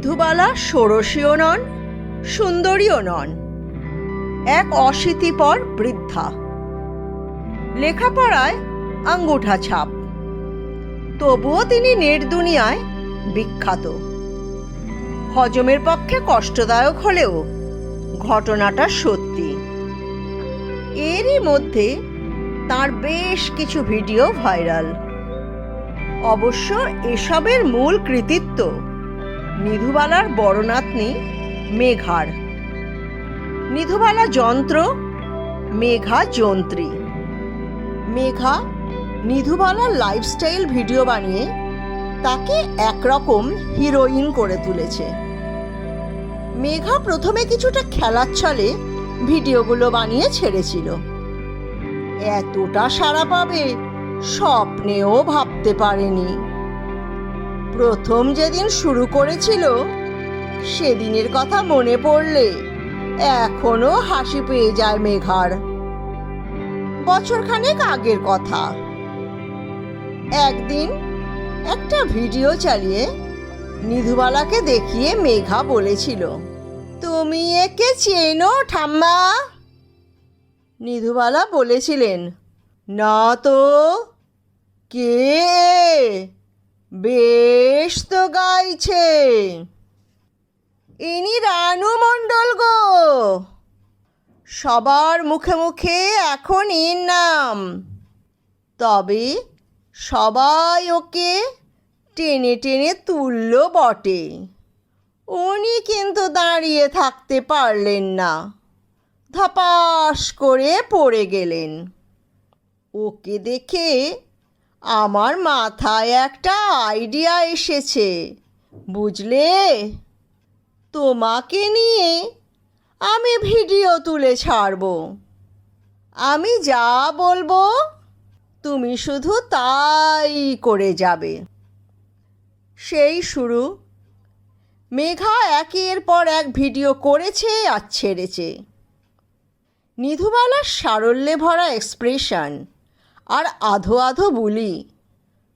নিধুবালা ষোড়শীও নন, সুন্দরীও নন। এক অশীতিপর বৃদ্ধা। লেখাপড়ায় আঙ্গুঠা ছাপ। তবুও তিনি নেট দুনিয়ায় বিখ্যাত। হজমের পক্ষে কষ্টদায়ক হলেও ঘটনাটা সত্যি। এরই মধ্যে তার বেশ কিছু ভিডিও ভাইরাল। অবশ্য এসবের মূল কৃতিত্ব নিধুবালার বড় নাতনি মেঘার। নিধুবালা যন্ত্র, মেঘা যন্ত্রী। মেঘা নিধুবালার লাইফস্টাইল ভিডিও বানিয়ে তাকে একরকম হিরোইন করে তুলেছে। মেঘা প্রথমে কিছুটা খেলার ছলে ভিডিওগুলো বানিয়ে ছেড়েছিল। এতটা সারা পাবে, স্বপ্নেও ভাবতে পারেনি। প্রথম যেদিন শুরু করেছিল, সেদিনের কথা মনে পড়লে এখনও হাসি পেয়ে যায় মেঘার। বছরখানেক আগের কথা। একদিন একটা ভিডিও চালিয়ে নিধুবালাকে দেখিয়ে মেঘা বলেছিল, তুমি একে চেনো, ঠাম্মা? নিধুবালা বলেছিলেন, না তো, কে বেশ তো গাইছে। ইনি রানু মণ্ডল গো। সবার মুখে মুখে এখন এর নাম। তবে সবাই ওকে টেনে টেনে তুলল বটে। উনি কিন্তু দাঁড়িয়ে থাকতে পারলেন না। ধপাস করে পড়ে গেলেন। ওকে দেখে আমার মাথায় একটা আইডিয়া এসেছে, বুঝলে? তোমাকে নিয়ে আমি ভিডিও তুলে ছাড়ব। আমি যা বলব, তুমি শুধু তাই করে যাবে। সেই শুরু। মেঘা একের পর এক ভিডিও করেছে আর ছেড়েছে। নিধুবালার সারল্যে ভরা এক্সপ্রেশন আর আধো আধো বুলি।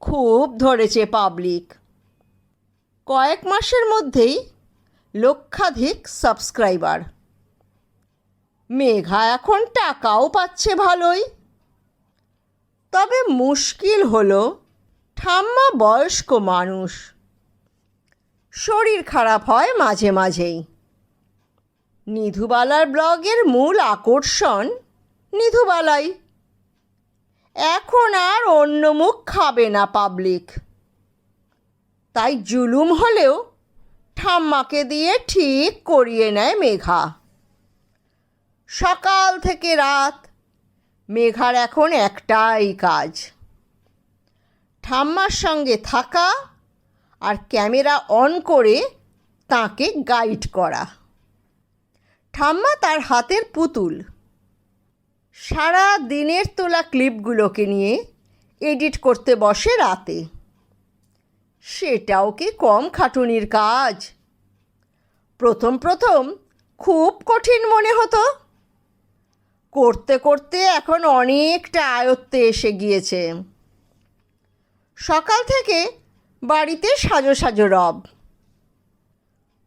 খুব ধরেছে পাবলিক। কয়েক মাসের মধ্যেই লক্ষাধিক সাবস্ক্রাইবার। মেঘা এখন টাকাও পাচ্ছে ভালোই। তবে মুশকিল হলো ঠাম্মা বয়স্ক মানুষ। শরীর খারাপ হয় মাঝে মাঝেই। নিধুবালার ব্লগের মূল আকর্ষণ নিধুবালাই। এখন আর অন্য মুখ খাবে না পাবলিক তাই জুলুম হলেও ঠাম্মাকে দিয়ে ঠিক করিয়ে নেয় মেঘা। সকাল থেকে রাত, মেঘার এখন একটাই কাজ। ঠাম্মার সঙ্গে থাকা আর ক্যামেরা অন করে তাকে গাইড করা। ঠাম্মা তার হাতের পুতুল। সারা দিনের তোলা ক্লিপগুলোকে নিয়ে এডিট করতে বসে রাতে। সেটাও কি কম খাটুনির কাজ? প্রথম প্রথম খুব কঠিন মনে হতো। করতে করতে এখন অনেকটা আয়ত্তে এসে গিয়েছে। সকাল থেকে বাড়িতে সাজো সাজো রব।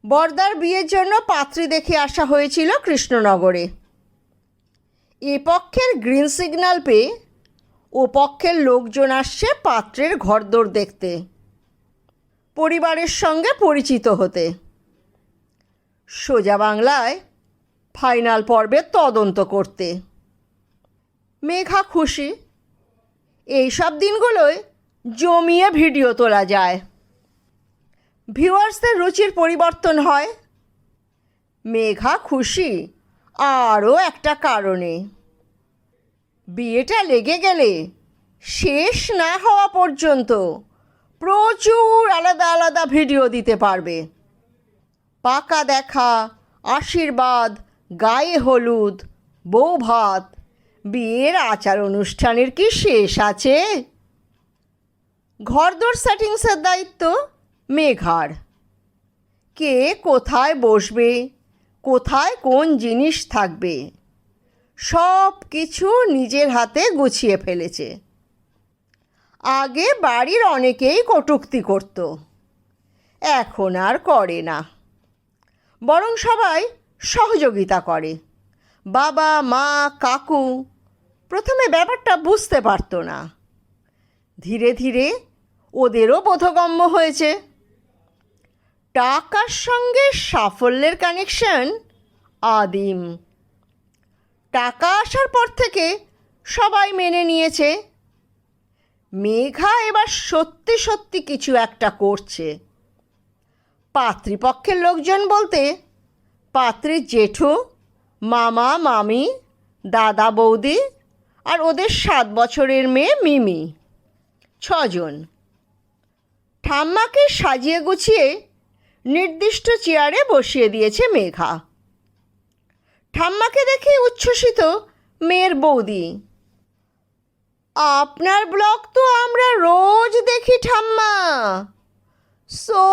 বর্দার বিয়ের জন্য পাত্রী দেখে আসা হয়েছিল কৃষ্ণনগরে। এ পক্ষের গ্রিন সিগন্যাল পেয়ে ও পক্ষের লোকজন আসছে পাত্রের ঘরদোর দেখতে। পরিবারের সঙ্গে পরিচিত হতে। সোজা বাংলায় ফাইনাল পর্বের তদন্ত করতে। মেঘা খুশি। এইসব দিনগুলোয় জমিয়ে ভিডিও তোলা যায়। ভিউয়ার্সদের রুচির পরিবর্তন হয়। মেঘা খুশি। আরও একটা কারণে। বিয়েটা লেগে গেলে শেষ না হওয়া পর্যন্ত প্রচুর আলাদা আলাদা ভিডিও দিতে পারবে। পাকা দেখা, আশীর্বাদ, গায়ে হলুদ, বউ ভাত, বিয়ের আচার অনুষ্ঠানের কি শেষ আছে? ঘরদোর সেটিংসের দায়িত্ব মেঘার। কে কোথায় বসবে? কোথায় কোন জিনিস থাকবে? সব কিছু নিজের হাতে গুছিয়ে ফেলেছে। আগে বাড়ির অনেকেই কটূক্তি করত। এখন আর করে না। বরং সবাই সহযোগিতা করে। বাবা, মা, কাকু প্রথমে ব্যাপারটা বুঝতে পারতো না। ধীরে ধীরে ওদেরও বোধগম্য হয়েছে। টাকার সঙ্গে সাফল্যের কানেকশন আদিম। টাকা আসার পর থেকে সবাই মেনে নিয়েছে। মেঘা এবার সত্যি সত্যি কিছু একটা করছে। পাত্রীপক্ষের লোকজন বলতে পাত্রীর জেঠু, মামা, মামি, দাদা, বৌদি আর ওদের সাত বছরের মেয়ে মিমি। ছজন। ঠাম্মাকে সাজিয়ে গুছিয়ে নির্দিষ্ট চেয়ারে বসিয়ে দিয়েছে মেঘা। ঠাম্মাকে দেখে উচ্ছ্বসিত মেয়ের বৌদি। আপনার ব্লগ তো আমরা রোজ দেখি ঠাম্মা। সো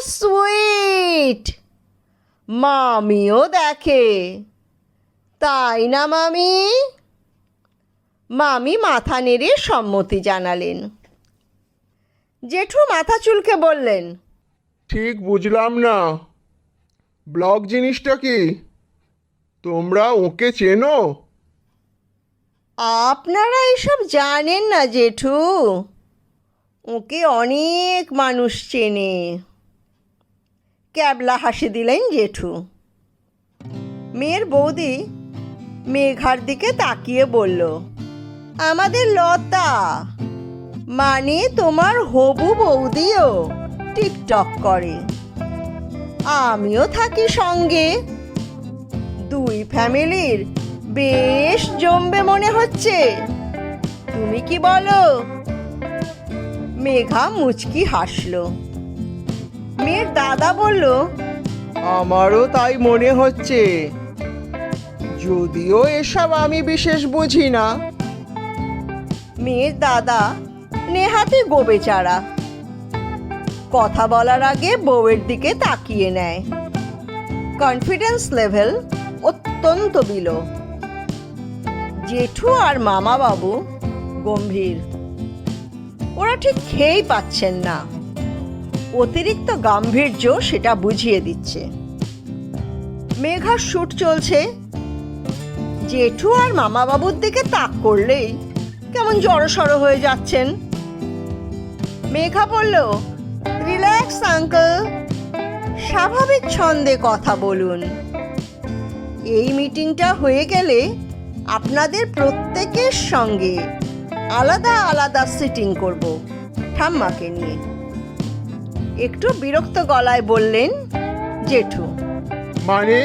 সুইট মামিও দেখে। তাই না, মামি? মামি মাথা নেড়ে সম্মতি জানালেন। জেঠু মাথা চুলকে বললেন ঠিক বুঝলাম না। ব্লগ জিনিসটা কি? তোমরা ওকে চেনো? আপনারা এসব জানেন না, জেঠু। ওকে অনেক মানুষ চেনে। ক্যাবলা হাসি দিলেন জেঠু। মেয়ের বৌদি মেঘার দিকে তাকিয়ে বলল, আমাদের লতা মানে তোমার হবু বৌদিও। টিকটক করে। আমিও থাকি সঙ্গে। দুই ফ্যামিলির বেশ জমবে মনে হচ্ছে। তুমি কি বলো? মেঘা মুচকি হাসলো। মেয়ের দাদা বলল আমারও তাই মনে হচ্ছে। যদিও এসব আমি বিশেষ বুঝি না। মেয়ের দাদা নেহাতি গোবে চারা কথা বলার আগে বউয়ের দিকে তাকিয়ে নেয়। কনফিডেন্স লেভেল অত্যন্ত বিলো জেঠু আর মামা বাবু গম্ভীর। ওরা ঠিক খেয়েই পাচ্ছেন না। অতিরিক্ত গাম্ভীর্য সেটা বুঝিয়ে দিচ্ছে। মেঘার শ্যুট চলছে। জেঠু আর মামা বাবুর দিকে তাক করলেই কেমন জড়সড় হয়ে যাচ্ছেন। মেঘা বলল রিল্যাক্স আঙ্কেল স্বাভাবিক ছন্দে কথা বলুন। এই মিটিংটা হয়ে গেলে আপনাদের প্রত্যেকের সঙ্গে আলাদা আলাদা সিটিং করব ঠাম্মাকে নিয়ে। একটু বিরক্ত গলায় বললেন জেঠু। মানে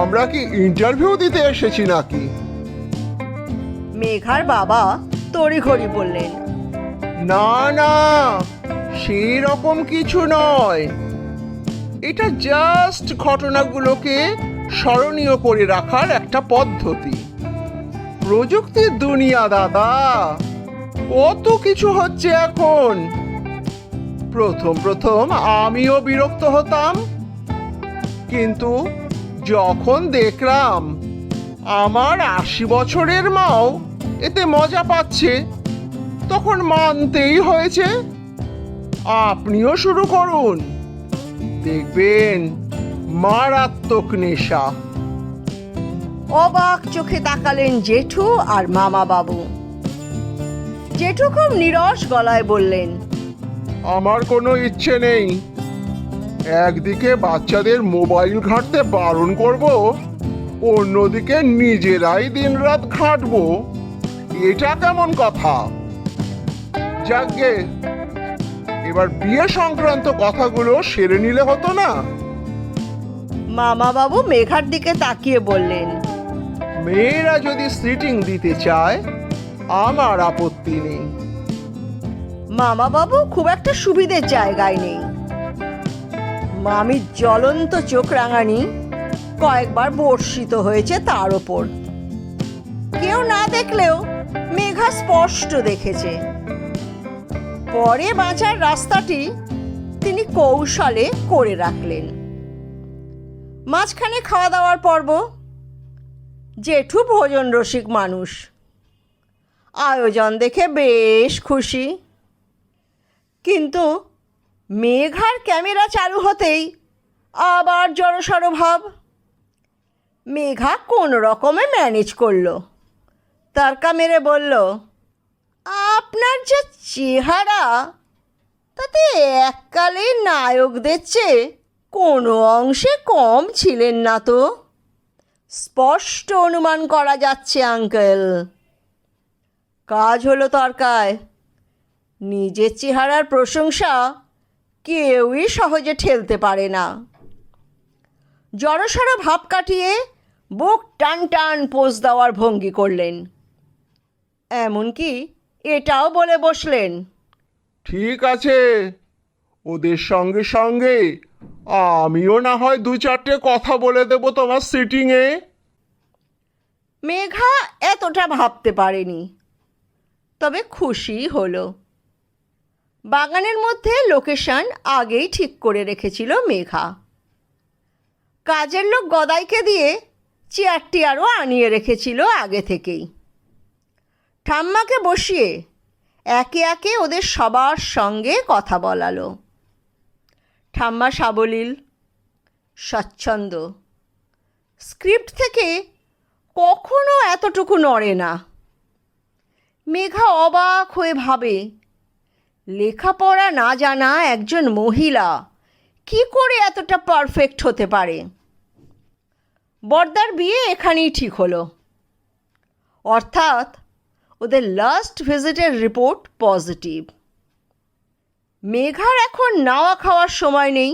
আমরা কি ইন্টারভিউ দিতে এসেছি নাকি? মেঘার বাবা তড়িঘড়ি বললেন না না। সেই রকম কিছু নয়। এটা জাস্ট ঘটনাগুলোকে স্মরণীয় করে রাখার একটা পদ্ধতি। প্রযুক্তির দুনিয়া, দাদা। কত কিছু হচ্ছে এখন। প্রথম প্রথম আমিও বিরক্ত হতাম। কিন্তু যখন দেখলাম আমার আশি বছরের মাও এতে মজা পাচ্ছে, তখন মানতেই হয়েছে। আপনিও শুরু করুন। দেখবেন মারাত্মক নেশা। অবাক চোখে তাকালেন জেঠু আর মামা বাবু জেঠু খুব নিরস গলায় বললেন আমার কোনো ইচ্ছে নেই। একদিকে বাচ্চাদের মোবাইল ঘাঁটতে বারণ করব অন্যদিকে নিজেরাই দিনরাত ঘাঁটবো। এটা কেমন কথা? যাকে এবার বিয়ে সংক্রান্ত কথাগুলো সেরে নিলে হতো না। মামা বাবু মেঘার দিকে তাকিয়ে বললেন মেয়েরা যদি সিটিং দিতে চায় আমার আপত্তি নেই। মামা বাবু খুব একটা সুবিধের জায়গায় নেই। মামির জ্বলন্ত চোখ রাঙানি কয়েকবার বর্ষিত হয়েছে তার ওপর কেউ না দেখলেও মেঘা স্পষ্ট দেখেছে। পরে বাঁচার রাস্তাটি তিনি কৌশলে করে রাখলেন। মাঝখানে খাওয়া দাওয়ার পর্ব, জেঠু ভোজন রসিক মানুষ। আয়োজন দেখে বেশ খুশি। কিন্তু মেঘার ক্যামেরা চালু হতেই আবার জড়সড় ভাব। মেঘা কোন রকমে ম্যানেজ করল, তারকা মেরে বলল আপনার যে চেহারা, তাতে এককালে নায়কদের চেয়ে কোনো অংশে কম ছিলেন না তো। স্পষ্ট অনুমান করা যাচ্ছে, আঙ্কেল। কাজ হলো তর্কায়। নিজের চেহারার প্রশংসা কেউই সহজে ঠেলতে পারে না। জড়সড় ভাব কাটিয়ে বুক টান টান পোজ দেওয়ার ভঙ্গি করলেন। এমনকি এটাও বলে বসলেন। ঠিক আছে। ওদের সঙ্গে সঙ্গে আমিও না হয় দু চারটে কথা বলে দেবো তোমার সিটিংয়ে। মেঘা এতটা ভাবতে পারেনি তবে খুশি হলো। বাগানের মধ্যে লোকেশন আগেই ঠিক করে রেখেছিল মেঘা। কাজের লোক গদাইকে দিয়ে চেয়ারটি আরও আনিয়ে রেখেছিল আগে থেকেই। ঠাম্মাকে বসিয়ে একে একে ওদের সবার সঙ্গে কথা বলালো। ঠাম্মা সাবলীল, স্বচ্ছন্দ। স্ক্রিপ্ট থেকে কখনো এতটুকু নড়ে না। মেঘা অবাক হয়ে ভাবে, লেখাপড়া না জানা একজন মহিলা কি করে এতটা পারফেক্ট হতে পারে? বর্দার বিয়ে এখানেই ঠিক হলো। অর্থাৎ ওদের লাস্ট ভিজিটের রিপোর্ট পজিটিভ মেঘার এখন নাওয়া খাওয়ার সময় নেই।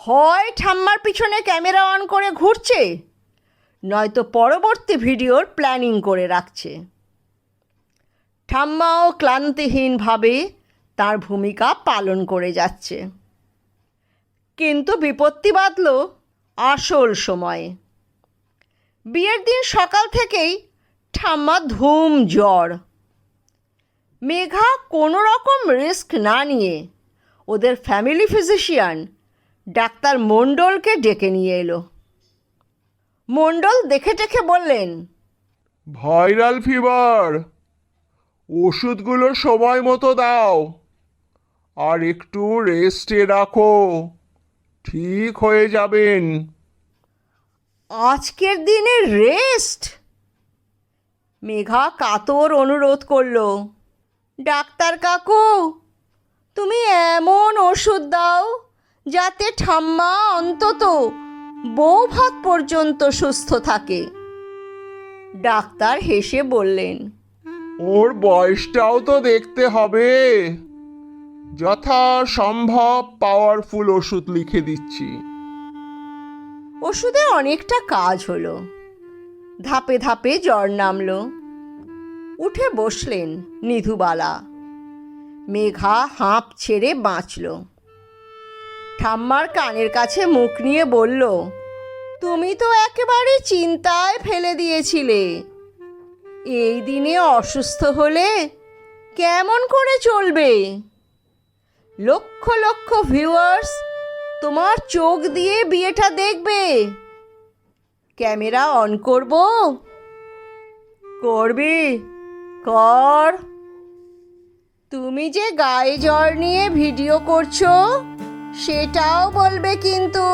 হয় ঠাম্মার পিছনে ক্যামেরা অন করে ঘুরছে, নয়তো পরবর্তী ভিডিওর প্ল্যানিং করে রাখছে। ঠাম্মাও ক্লান্তিহীনভাবে তার ভূমিকা পালন করে যাচ্ছে। কিন্তু বিপত্তি বাঁধল আসল সময়ে। বিয়ের দিন সকাল থেকেই ঠাম্মা ধুম জ্বর। মেঘা কোনো রকম রিস্ক না নিয়ে ওদের ফ্যামিলি ফিজিশিয়ান ডাক্তার মণ্ডলকে ডেকে নিয়ে এলো। মণ্ডল দেখে টেখে বললেন ভাইরাল ফিভার ওষুধগুলো সময় মতো দাও আর একটু রেস্টে রাখো ঠিক হয়ে যাবেন। আজকের দিনে রেস্ট মেঘা কাতর অনুরোধ করল ডাক্তার কাকু তুমি এমন ওষুধ দাও যাতে ঠাম্মা অন্তত বউ ভাত পর্যন্ত সুস্থ থাকে। ডাক্তার হেসে বললেন ওর বয়সটাও তো দেখতে হবে। যথা সম্ভব পাওয়ারফুল ওষুধ লিখে দিচ্ছি। ওষুধে অনেকটা কাজ হলো। ধাপে ধাপে জ্বর নামল। উঠে বসলেন নিধুবালা। মেঘা হাঁপ ছেড়ে বাঁচল। ঠাম্মার কানের কাছে মুখ নিয়ে বলল, তুমি তো একেবারে চিন্তায় ফেলে দিয়েছিলে। এই দিনে অসুস্থ হলে কেমন করে চলবে? লক্ষ লক্ষ ভিউয়ার্স তোমার চোখ দিয়ে বিয়েটা দেখবে। ক্যামেরা অন করব? করবি? কর। তুমি যে গায়ে জ্বর নিয়ে ভিডিও করছ, সেটাও বলবে কিন্তু।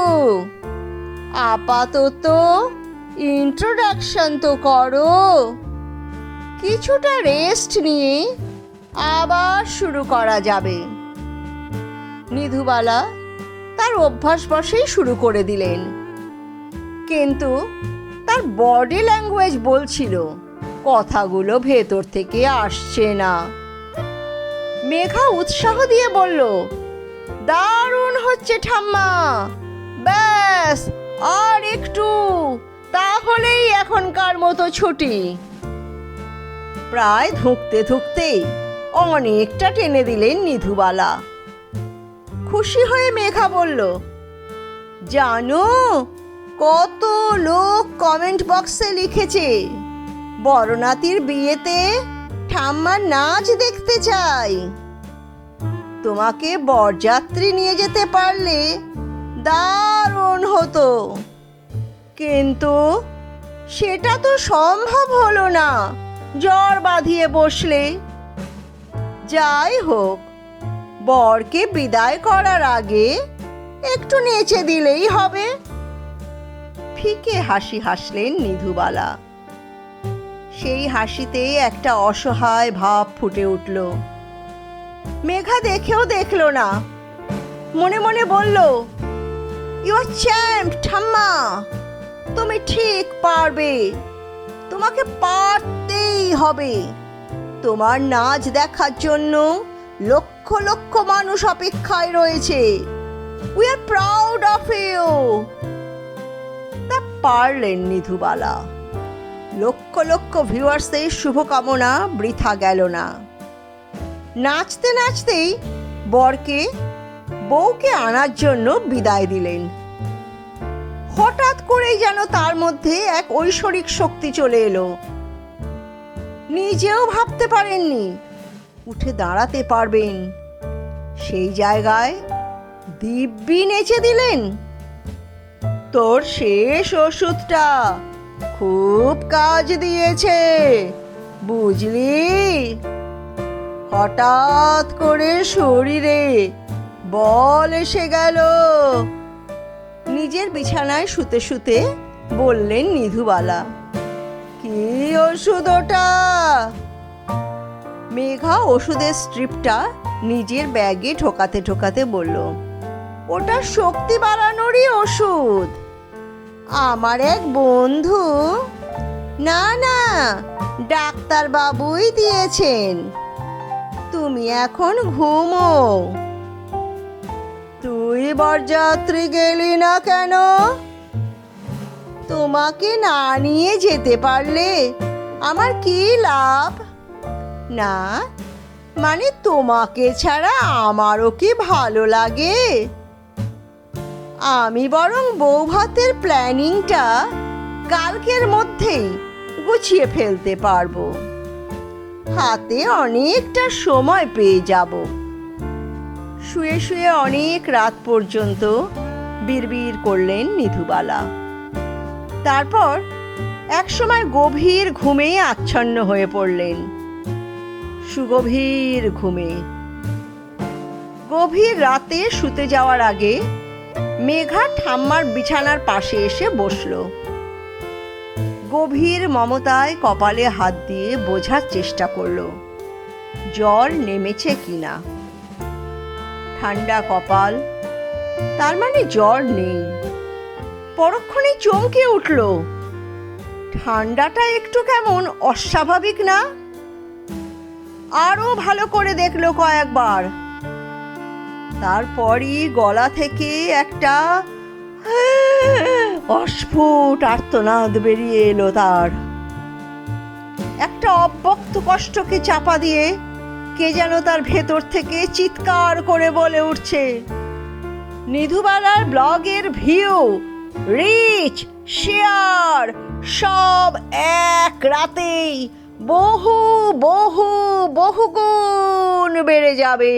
আপাতত ইন্ট্রোডাকশন তো করো। কিছুটা রেস্ট নিয়ে আবার শুরু করা যাবে। নিধুবালা তার অভ্যাস বসেই শুরু করে দিলেন। কিন্তু তার বডি ল্যাঙ্গুয়েজ বলছিল, কথাগুলো ভেতর থেকে আসছে না। মেঘা উৎসাহ দিয়ে বলল, দারুণ হচ্ছে ঠাম্মা। ব্যাস, আর একটু, তাহলেই এখনকার মতো ছুটি। প্রায় ধুঁকতে ধুঁকতেই অনেকটা টেনে দিলেন নিধুবালা। খুশি হয়ে মেঘা বলল, জানো কত লোক কমেন্ট বক্সে লিখেছে বড়নাতির বিয়েতে ঠাম্মার নাচ দেখতে চাই। তোমাকে বরযাত্রী নিয়ে যেতে পারলে দারুণ হতো। কিন্তু সেটা তো সম্ভব হলো না, জ্বর বাঁধিয়ে বসলে। যাই হোক, বরকে বিদায় করার আগে একটু নেচে দিলেই হবে। ফিকে হাসি হাসলেন নিধুবালা। সেই হাসিতে একটা অসহায় ভাব ফুটে উঠল। মেঘা দেখেও দেখল না। মনে মনে বলল ইউ চ্যাম্প ঠাম্মা। তুমি ঠিক পারবে। তোমাকে পারতেই হবে। তোমার নাচ দেখার জন্য লক্ষ লক্ষ মানুষ অপেক্ষায় রয়েছে। We are proud of you পারলেন নিধুবালা। লক্ষ লক্ষ ভিউয়ার্সের শুভকামনা, বৃথা গেল না। নাচতে নাচতেই বরকে, বউকে আনার জন্য বিদায় দিলেন। হঠাৎ করেই যেন তার মধ্যে এক ঐশ্বরিক শক্তি চলে এলো। নিজেও ভাবতে পারেননি, উঠে দাঁড়াতে পারবেন। সেই জায়গায় দিব্যি নেচে দিলেন। তোর শেষ ওষুধটা খুব কাজ দিয়েছে, বুঝলি? হঠাৎ করে শরীরে বল এসে গেল। নিজের বিছানায় শুতে শুতে বললেন নিধুবালা, কি ওষুধ ওটা? মেঘা ওষুধের স্ট্রিপটা নিজের ব্যাগে ঠোকাতে ঠোকাতে বলল ওটা শক্তি বাড়ানোরই ওষুধ। আমার এক বন্ধু, না না ডাক্তার বাবুই দিয়েছেন। তুমি এখন ঘুমো। তুই বরযাত্রী গেলি না কেন? তোমাকে না নিয়ে যেতে পারলে আমার কি লাভ? না মানে তোমাকে ছাড়া আমারও কি ভালো লাগে? আমি বরং বৌভাতের প্ল্যানিংটা কালকের মধ্যেই গুছিয়ে ফেলতে পারব। হাতে অনেকটা সময় পেয়ে যাব। শুয়ে শুয়ে অনেক রাত পর্যন্ত বিড়বিড় করলেন নিধুবালা। তারপর একসময় গভীর ঘুমে আচ্ছন্ন হয়ে পড়লেন। সুগভীর ঘুমে। গভীর রাতে শুতে যাওয়ার আগে মেঘা ঠাম্মার বিছানার পাশে এসে বসল। গভীর মমতায় কপালে হাত দিয়ে বোঝার চেষ্টা করল, জ্বর নেমেছে কিনা? ঠান্ডা কপাল, তার মানে জ্বর নেই। পরক্ষণে চমকে উঠল, ঠান্ডাটা একটু কেমন অস্বাভাবিক না? আরও ভালো করে দেখল কয়েকবার তারপরই গলা থেকে একটা অস্ফুট আর্তনাদ বেরিয়ে এলো তার। একটা অব্যক্ত কষ্টকে চাপা দিয়ে কে যেন তার ভেতর থেকে চিৎকার করে বলে উঠছে, নিধুবালার ব্লগের ভিউ, রিচ, শেয়ার, সব এক রাতেই বহু বহু বহু গুণ বেড়ে যাবে।